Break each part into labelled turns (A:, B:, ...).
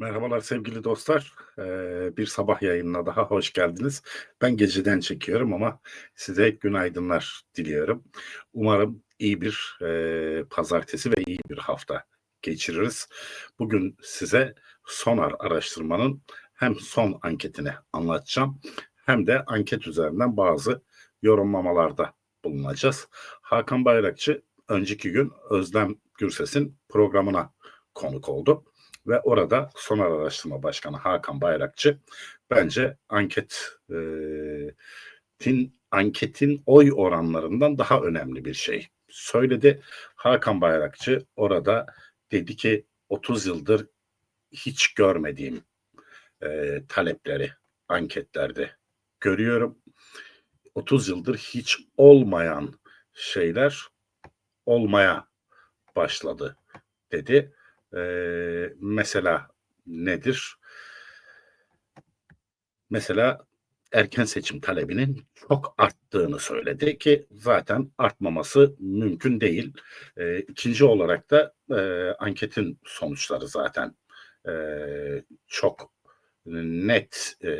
A: Merhabalar sevgili dostlar. Eee, bir sabah yayınına daha hoş geldiniz. Ben geceden çekiyorum ama size günaydınlar diliyorum. Umarım iyi bir eee, pazartesi ve iyi bir hafta geçiririz. Bugün size Sonar araştırmanın hem son anketini anlatacağım hem de anket üzerinden bazı yorumlamalarda bulunacağız. Hakan Bayrakçı önceki gün Özlem Gürses'in programına konuk oldu ve orada Sonar Araştırma Başkanı Hakan Bayrakçı bence anket tin, anketin oy oranlarından daha önemli bir şey söyledi. Hakan Bayrakçı orada dedi ki 30 yıldır hiç görmediğim e, talepleri anketlerde görüyorum. 30 yıldır hiç olmayan şeyler olmaya başladı dedi. Ee, mesela nedir? Mesela erken seçim talebinin çok arttığını söyledi ki zaten artmaması mümkün değil. Ee, ikinci olarak da e, anketin sonuçları zaten e, çok net e,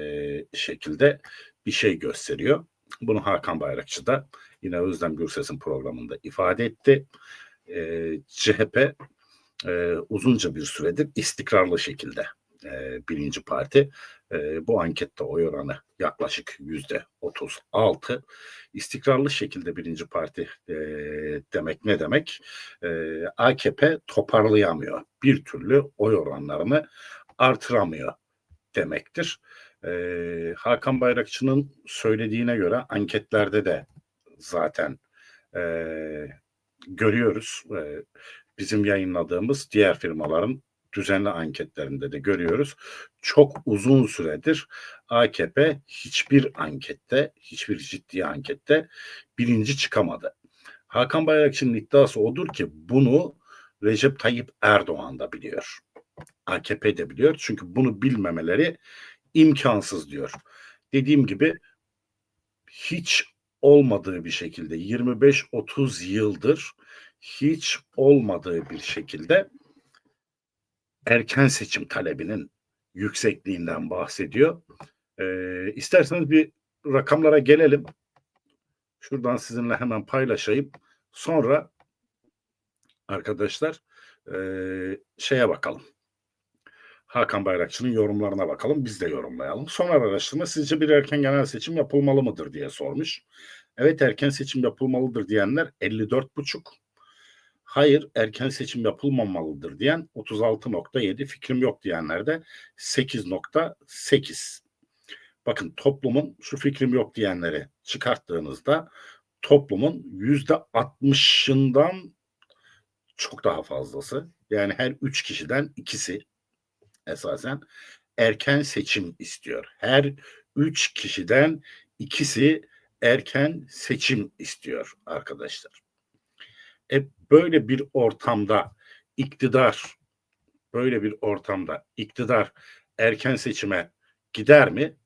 A: şekilde bir şey gösteriyor. Bunu Hakan Bayrakçı da yine Özlem Gürses'in programında ifade etti. E, CHP e, uzunca bir süredir istikrarlı şekilde e, birinci parti. E, bu ankette oy oranı yaklaşık yüzde 36. İstikrarlı şekilde birinci parti e, demek ne demek? E, AKP toparlayamıyor. Bir türlü oy oranlarını artıramıyor demektir. E, Hakan Bayrakçı'nın söylediğine göre anketlerde de zaten e, görüyoruz. E, bizim yayınladığımız diğer firmaların düzenli anketlerinde de görüyoruz. Çok uzun süredir AKP hiçbir ankette, hiçbir ciddi ankette birinci çıkamadı. Hakan Bayrakçı'nın iddiası odur ki bunu Recep Tayyip Erdoğan da biliyor. AKP de biliyor. Çünkü bunu bilmemeleri imkansız diyor. Dediğim gibi hiç olmadığı bir şekilde 25-30 yıldır hiç olmadığı bir şekilde erken seçim talebinin yüksekliğinden bahsediyor. Ee, isterseniz bir rakamlara gelelim. Şuradan sizinle hemen paylaşayım. Sonra arkadaşlar e, şeye bakalım. Hakan Bayrakçı'nın yorumlarına bakalım. Biz de yorumlayalım. Sonar araştırma sizce bir erken genel seçim yapılmalı mıdır diye sormuş. Evet erken seçim yapılmalıdır diyenler 54,5 hayır erken seçim yapılmamalıdır diyen 36.7 fikrim yok diyenler de 8.8. Bakın toplumun şu fikrim yok diyenleri çıkarttığınızda toplumun yüzde 60'ından çok daha fazlası yani her üç kişiden ikisi esasen erken seçim istiyor. Her üç kişiden ikisi erken seçim istiyor arkadaşlar. E böyle bir ortamda iktidar böyle bir ortamda iktidar erken seçime gider mi?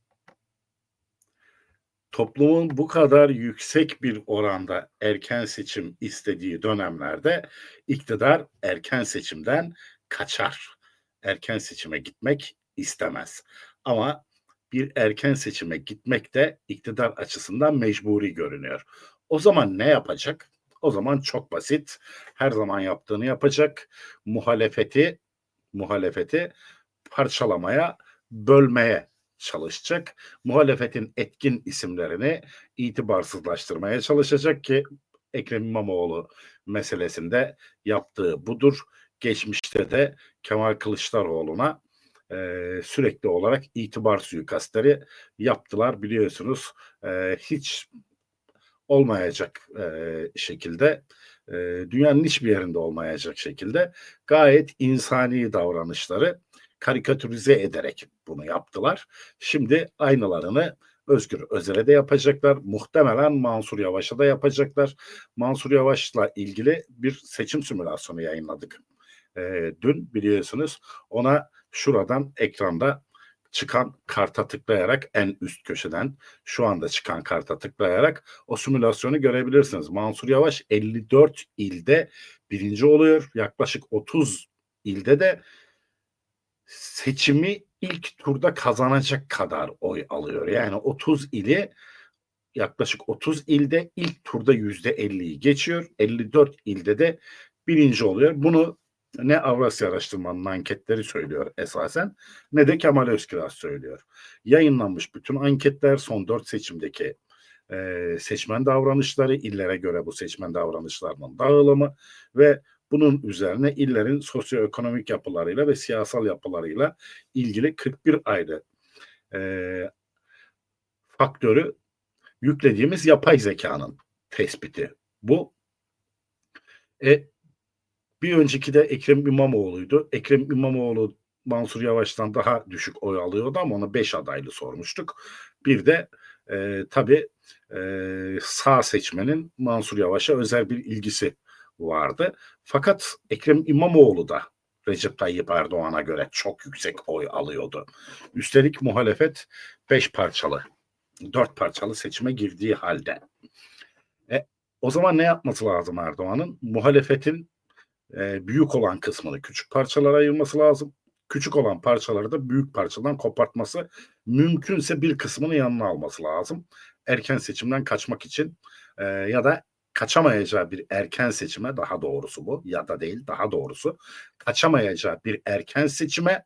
A: Toplumun bu kadar yüksek bir oranda erken seçim istediği dönemlerde iktidar erken seçimden kaçar. Erken seçime gitmek istemez. Ama bir erken seçime gitmek de iktidar açısından mecburi görünüyor. O zaman ne yapacak? O zaman çok basit. Her zaman yaptığını yapacak. Muhalefeti muhalefeti parçalamaya, bölmeye çalışacak. Muhalefetin etkin isimlerini itibarsızlaştırmaya çalışacak ki Ekrem İmamoğlu meselesinde yaptığı budur. Geçmişte de Kemal Kılıçdaroğlu'na e, sürekli olarak itibar suikastları yaptılar biliyorsunuz. E, hiç olmayacak e, şekilde e, dünyanın hiçbir yerinde olmayacak şekilde gayet insani davranışları karikatürize ederek bunu yaptılar. Şimdi aynılarını Özgür Özel'e de yapacaklar. Muhtemelen Mansur Yavaş'a da yapacaklar. Mansur Yavaş'la ilgili bir seçim simülasyonu yayınladık. E, dün biliyorsunuz ona şuradan ekranda çıkan karta tıklayarak en üst köşeden şu anda çıkan karta tıklayarak o simülasyonu görebilirsiniz. Mansur Yavaş 54 ilde birinci oluyor. Yaklaşık 30 ilde de seçimi ilk turda kazanacak kadar oy alıyor. Yani 30 ili yaklaşık 30 ilde ilk turda %50'yi geçiyor. 54 ilde de birinci oluyor. Bunu ne Avrasya Araştırma'nın anketleri söylüyor esasen ne de Kemal Özkiraz söylüyor. Yayınlanmış bütün anketler son dört seçimdeki e, seçmen davranışları, illere göre bu seçmen davranışlarının dağılımı ve bunun üzerine illerin sosyoekonomik yapılarıyla ve siyasal yapılarıyla ilgili 41 ayrı e, faktörü yüklediğimiz yapay zekanın tespiti. Bu e, bir önceki de Ekrem İmamoğlu'ydu. Ekrem İmamoğlu Mansur Yavaş'tan daha düşük oy alıyordu ama ona 5 adaylı sormuştuk. Bir de e, tabii e, sağ seçmenin Mansur Yavaş'a özel bir ilgisi vardı. Fakat Ekrem İmamoğlu da Recep Tayyip Erdoğan'a göre çok yüksek oy alıyordu. Üstelik muhalefet beş parçalı, dört parçalı seçime girdiği halde. E, o zaman ne yapması lazım Erdoğan'ın? Muhalefetin e, büyük olan kısmını küçük parçalara ayırması lazım. Küçük olan parçaları da büyük parçadan kopartması, mümkünse bir kısmını yanına alması lazım. Erken seçimden kaçmak için e, ya da kaçamayacağı bir erken seçime daha doğrusu bu ya da değil daha doğrusu kaçamayacağı bir erken seçime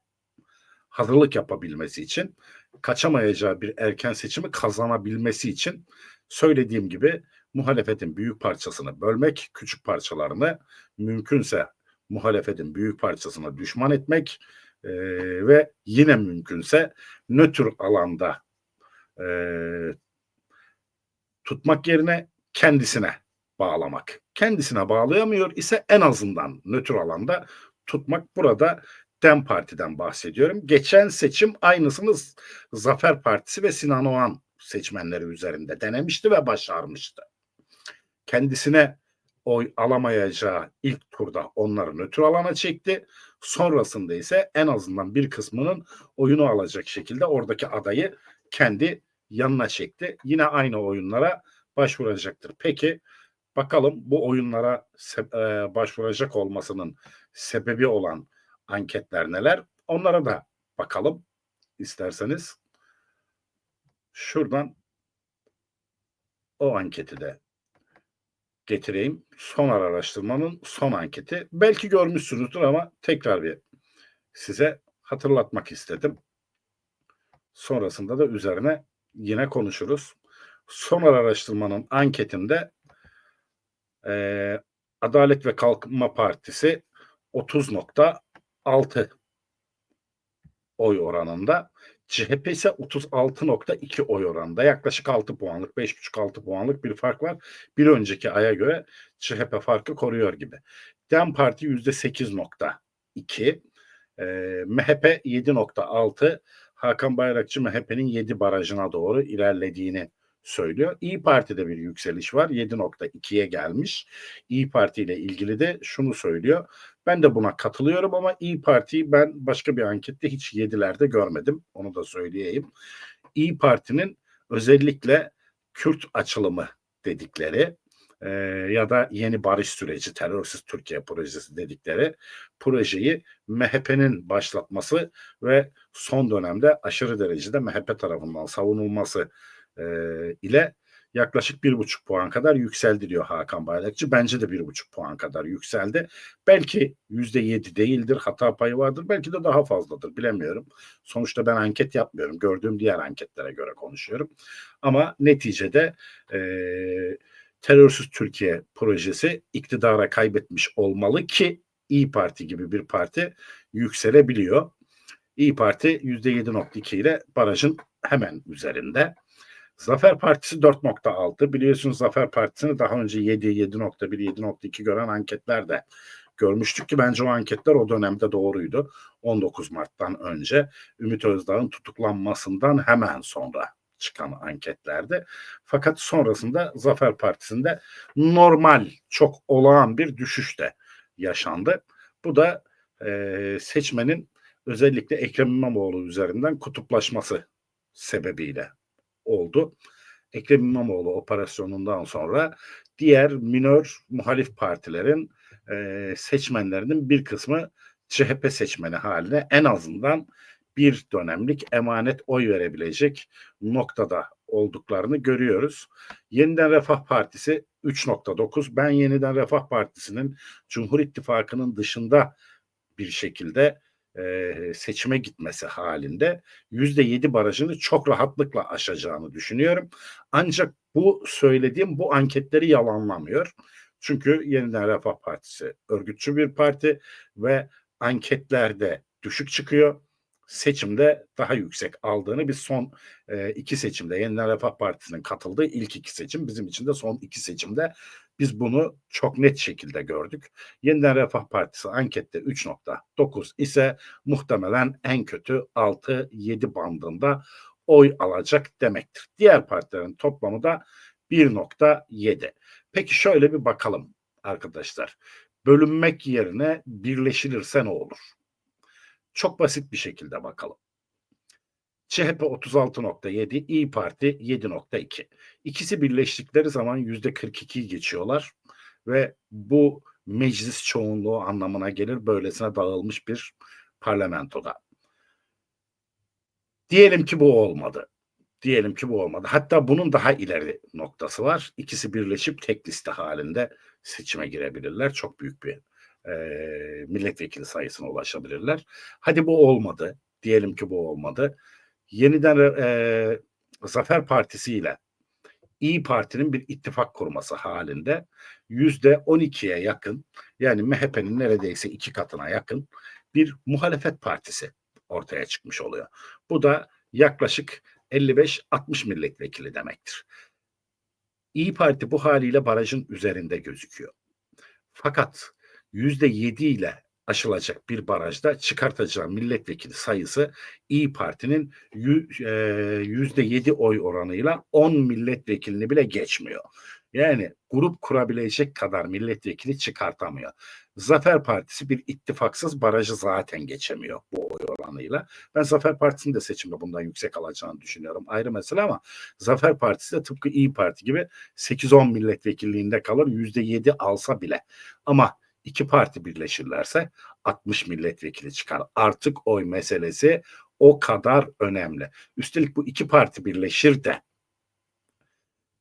A: hazırlık yapabilmesi için kaçamayacağı bir erken seçimi kazanabilmesi için söylediğim gibi muhalefetin büyük parçasını bölmek, küçük parçalarını mümkünse muhalefetin büyük parçasına düşman etmek e, ve yine mümkünse nötr alanda e, tutmak yerine kendisine bağlamak. Kendisine bağlayamıyor ise en azından nötr alanda tutmak. Burada Dem Parti'den bahsediyorum. Geçen seçim aynısını Zafer Partisi ve Sinan Oğan seçmenleri üzerinde denemişti ve başarmıştı. Kendisine oy alamayacağı ilk turda onları nötr alana çekti. Sonrasında ise en azından bir kısmının oyunu alacak şekilde oradaki adayı kendi yanına çekti. Yine aynı oyunlara başvuracaktır. Peki bakalım bu oyunlara e, başvuracak olmasının sebebi olan anketler neler? Onlara da bakalım isterseniz. Şuradan o anketi de getireyim. Sonar araştırmanın son anketi. Belki görmüşsünüzdür ama tekrar bir size hatırlatmak istedim. Sonrasında da üzerine yine konuşuruz. Sonar araştırmanın anketinde e, Adalet ve Kalkınma Partisi 30.6 oy oranında. CHP ise 36.2 oy oranında. Yaklaşık 6 puanlık, 5,5-6 puanlık bir fark var. Bir önceki aya göre CHP farkı koruyor gibi. DEM Parti %8.2, e, MHP 7.6, Hakan Bayrakçı MHP'nin 7 barajına doğru ilerlediğini söylüyor. İyi Parti'de bir yükseliş var. 7.2'ye gelmiş. İyi Parti ile ilgili de şunu söylüyor. Ben de buna katılıyorum ama İyi Parti'yi ben başka bir ankette hiç yedilerde görmedim. Onu da söyleyeyim. İyi Parti'nin özellikle Kürt açılımı dedikleri e, ya da yeni barış süreci, terörsüz Türkiye projesi dedikleri projeyi MHP'nin başlatması ve son dönemde aşırı derecede MHP tarafından savunulması e, ile yaklaşık bir buçuk puan kadar yükseldi diyor Hakan Bayrakçı. Bence de bir buçuk puan kadar yükseldi. Belki yüzde yedi değildir, hata payı vardır. Belki de daha fazladır, bilemiyorum. Sonuçta ben anket yapmıyorum. Gördüğüm diğer anketlere göre konuşuyorum. Ama neticede e, terörsüz Türkiye projesi iktidara kaybetmiş olmalı ki İyi Parti gibi bir parti yükselebiliyor. İyi Parti %7.2 ile barajın hemen üzerinde. Zafer Partisi 4.6. Biliyorsunuz Zafer Partisi'ni daha önce 7, 7.1, 7.2 gören anketler de görmüştük ki bence o anketler o dönemde doğruydu. 19 Mart'tan önce Ümit Özdağ'ın tutuklanmasından hemen sonra çıkan anketlerde. Fakat sonrasında Zafer Partisi'nde normal, çok olağan bir düşüş de yaşandı. Bu da e, seçmenin özellikle Ekrem İmamoğlu üzerinden kutuplaşması sebebiyle oldu. Ekrem İmamoğlu operasyonundan sonra diğer minör muhalif partilerin e, seçmenlerinin bir kısmı CHP seçmeni haline en azından bir dönemlik emanet oy verebilecek noktada olduklarını görüyoruz. Yeniden Refah Partisi 3.9. Ben Yeniden Refah Partisi'nin Cumhur İttifakı'nın dışında bir şekilde e, seçime gitmesi halinde yüzde yedi barajını çok rahatlıkla aşacağını düşünüyorum. Ancak bu söylediğim bu anketleri yalanlamıyor. Çünkü Yeniden Refah Partisi örgütçü bir parti ve anketlerde düşük çıkıyor. Seçimde daha yüksek aldığını biz son e, iki seçimde Yeniden Refah Partisi'nin katıldığı ilk iki seçim bizim için de son iki seçimde biz bunu çok net şekilde gördük. Yeniden Refah Partisi ankette 3.9 ise muhtemelen en kötü 6-7 bandında oy alacak demektir. Diğer partilerin toplamı da 1.7. Peki şöyle bir bakalım arkadaşlar. Bölünmek yerine birleşilirse ne olur? Çok basit bir şekilde bakalım. CHP 36.7, İyi Parti 7.2. İkisi birleştikleri zaman %42'yi geçiyorlar ve bu meclis çoğunluğu anlamına gelir böylesine dağılmış bir parlamentoda. Diyelim ki bu olmadı. Diyelim ki bu olmadı. Hatta bunun daha ileri noktası var. İkisi birleşip tek liste halinde seçime girebilirler. Çok büyük bir e, milletvekili sayısına ulaşabilirler. Hadi bu olmadı. Diyelim ki bu olmadı. Yeniden e, Zafer Partisi ile İyi Parti'nin bir ittifak kurması halinde yüzde 12'ye yakın yani MHP'nin neredeyse iki katına yakın bir muhalefet partisi ortaya çıkmış oluyor. Bu da yaklaşık 55-60 milletvekili demektir. İyi Parti bu haliyle barajın üzerinde gözüküyor. Fakat yüzde yedi ile aşılacak bir barajda çıkartacağı milletvekili sayısı İyi Parti'nin e, yüzde yedi oy oranıyla 10 milletvekilini bile geçmiyor. Yani grup kurabilecek kadar milletvekili çıkartamıyor. Zafer Partisi bir ittifaksız barajı zaten geçemiyor bu oy oranıyla. Ben Zafer Partisi'nin de seçimde bundan yüksek alacağını düşünüyorum. Ayrı mesele ama Zafer Partisi de tıpkı İyi Parti gibi 8-10 milletvekilliğinde kalır. %7 alsa bile. Ama iki parti birleşirlerse 60 milletvekili çıkar. Artık oy meselesi o kadar önemli. Üstelik bu iki parti birleşir de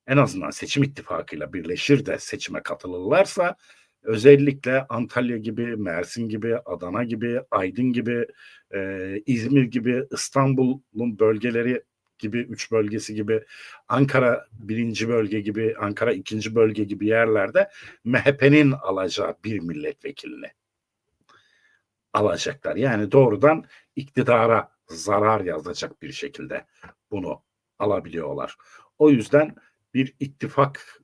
A: en azından seçim ittifakıyla birleşir de seçime katılırlarsa özellikle Antalya gibi, Mersin gibi, Adana gibi, Aydın gibi, e, İzmir gibi, İstanbul'un bölgeleri gibi, üç bölgesi gibi, Ankara birinci bölge gibi, Ankara ikinci bölge gibi yerlerde MHP'nin alacağı bir milletvekilini alacaklar. Yani doğrudan iktidara zarar yazacak bir şekilde bunu alabiliyorlar. O yüzden bir ittifak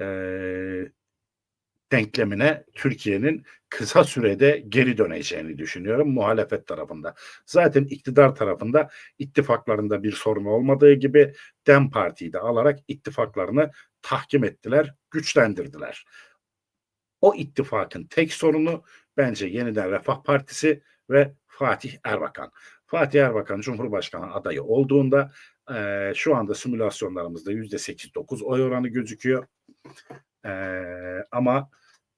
A: e, denklemine Türkiye'nin kısa sürede geri döneceğini düşünüyorum muhalefet tarafında. Zaten iktidar tarafında ittifaklarında bir sorun olmadığı gibi DEM Parti'yi de alarak ittifaklarını tahkim ettiler, güçlendirdiler. O ittifakın tek sorunu bence yeniden Refah Partisi ve Fatih Erbakan. Fatih Erbakan Cumhurbaşkanı adayı olduğunda e, şu anda simülasyonlarımızda yüzde sekiz dokuz oy oranı gözüküyor. E, ama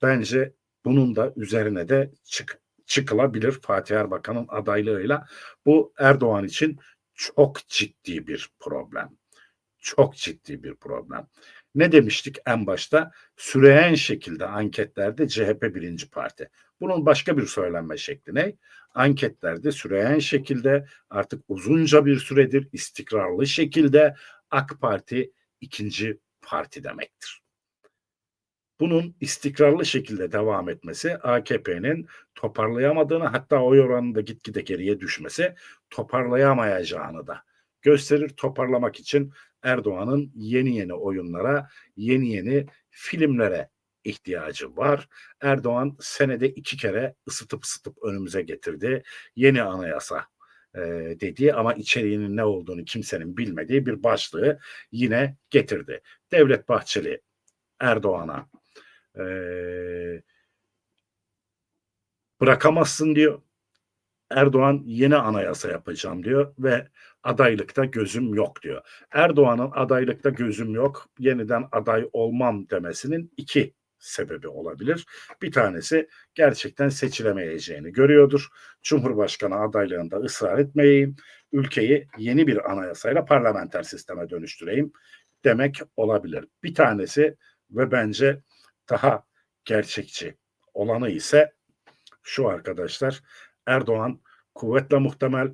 A: bence bunun da üzerine de çık, çıkılabilir Fatih Erbakan'ın adaylığıyla. Bu Erdoğan için çok ciddi bir problem. Çok ciddi bir problem. Ne demiştik en başta? Süreyen şekilde anketlerde CHP birinci parti. Bunun başka bir söylenme şekli ne? Anketlerde süreyen şekilde artık uzunca bir süredir istikrarlı şekilde AK Parti ikinci parti demektir. Bunun istikrarlı şekilde devam etmesi AKP'nin toparlayamadığını hatta oy oranında gitgide geriye düşmesi toparlayamayacağını da gösterir. Toparlamak için Erdoğan'ın yeni yeni oyunlara, yeni yeni filmlere ihtiyacı var. Erdoğan senede iki kere ısıtıp ısıtıp önümüze getirdi. Yeni anayasa e, dediği ama içeriğinin ne olduğunu kimsenin bilmediği bir başlığı yine getirdi. Devlet Bahçeli Erdoğan'a e, bırakamazsın diyor. Erdoğan yeni anayasa yapacağım diyor ve adaylıkta gözüm yok diyor. Erdoğan'ın adaylıkta gözüm yok, yeniden aday olmam demesinin iki sebebi olabilir. Bir tanesi gerçekten seçilemeyeceğini görüyordur. Cumhurbaşkanı adaylığında ısrar etmeyeyim. Ülkeyi yeni bir anayasayla parlamenter sisteme dönüştüreyim demek olabilir. Bir tanesi ve bence daha gerçekçi olanı ise şu arkadaşlar. Erdoğan kuvvetle muhtemel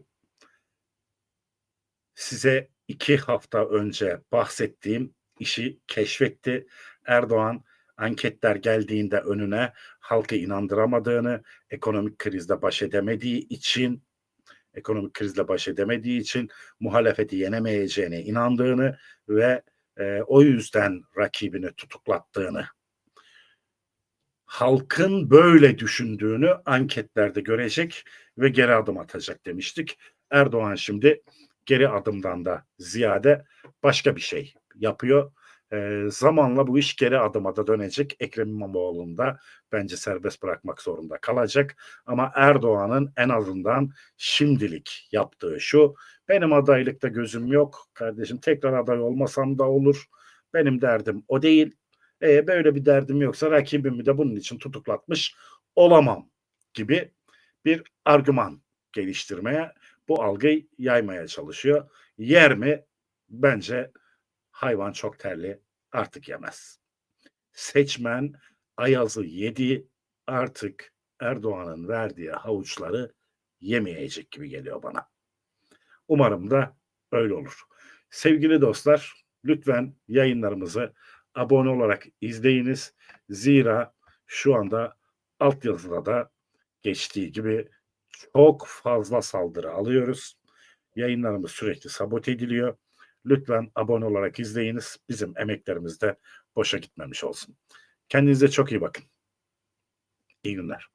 A: size iki hafta önce bahsettiğim işi keşfetti. Erdoğan anketler geldiğinde önüne halkı inandıramadığını, ekonomik krizle baş edemediği için ekonomik krizle baş edemediği için muhalefeti yenemeyeceğine inandığını ve e, o yüzden rakibini tutuklattığını halkın böyle düşündüğünü anketlerde görecek ve geri adım atacak demiştik. Erdoğan şimdi geri adımdan da ziyade başka bir şey yapıyor. E, zamanla bu iş geri adıma da dönecek. Ekrem İmamoğlu'nu da bence serbest bırakmak zorunda kalacak. Ama Erdoğan'ın en azından şimdilik yaptığı şu. Benim adaylıkta gözüm yok. Kardeşim tekrar aday olmasam da olur. Benim derdim o değil. E, böyle bir derdim yoksa rakibimi de bunun için tutuklatmış olamam gibi bir argüman geliştirmeye, bu algıyı yaymaya çalışıyor. Yer mi? Bence hayvan çok terli artık yemez. Seçmen Ayaz'ı yedi artık Erdoğan'ın verdiği havuçları yemeyecek gibi geliyor bana. Umarım da öyle olur. Sevgili dostlar lütfen yayınlarımızı abone olarak izleyiniz. Zira şu anda altyazıda da geçtiği gibi çok fazla saldırı alıyoruz. Yayınlarımız sürekli sabote ediliyor. Lütfen abone olarak izleyiniz. Bizim emeklerimiz de boşa gitmemiş olsun. Kendinize çok iyi bakın. İyi günler.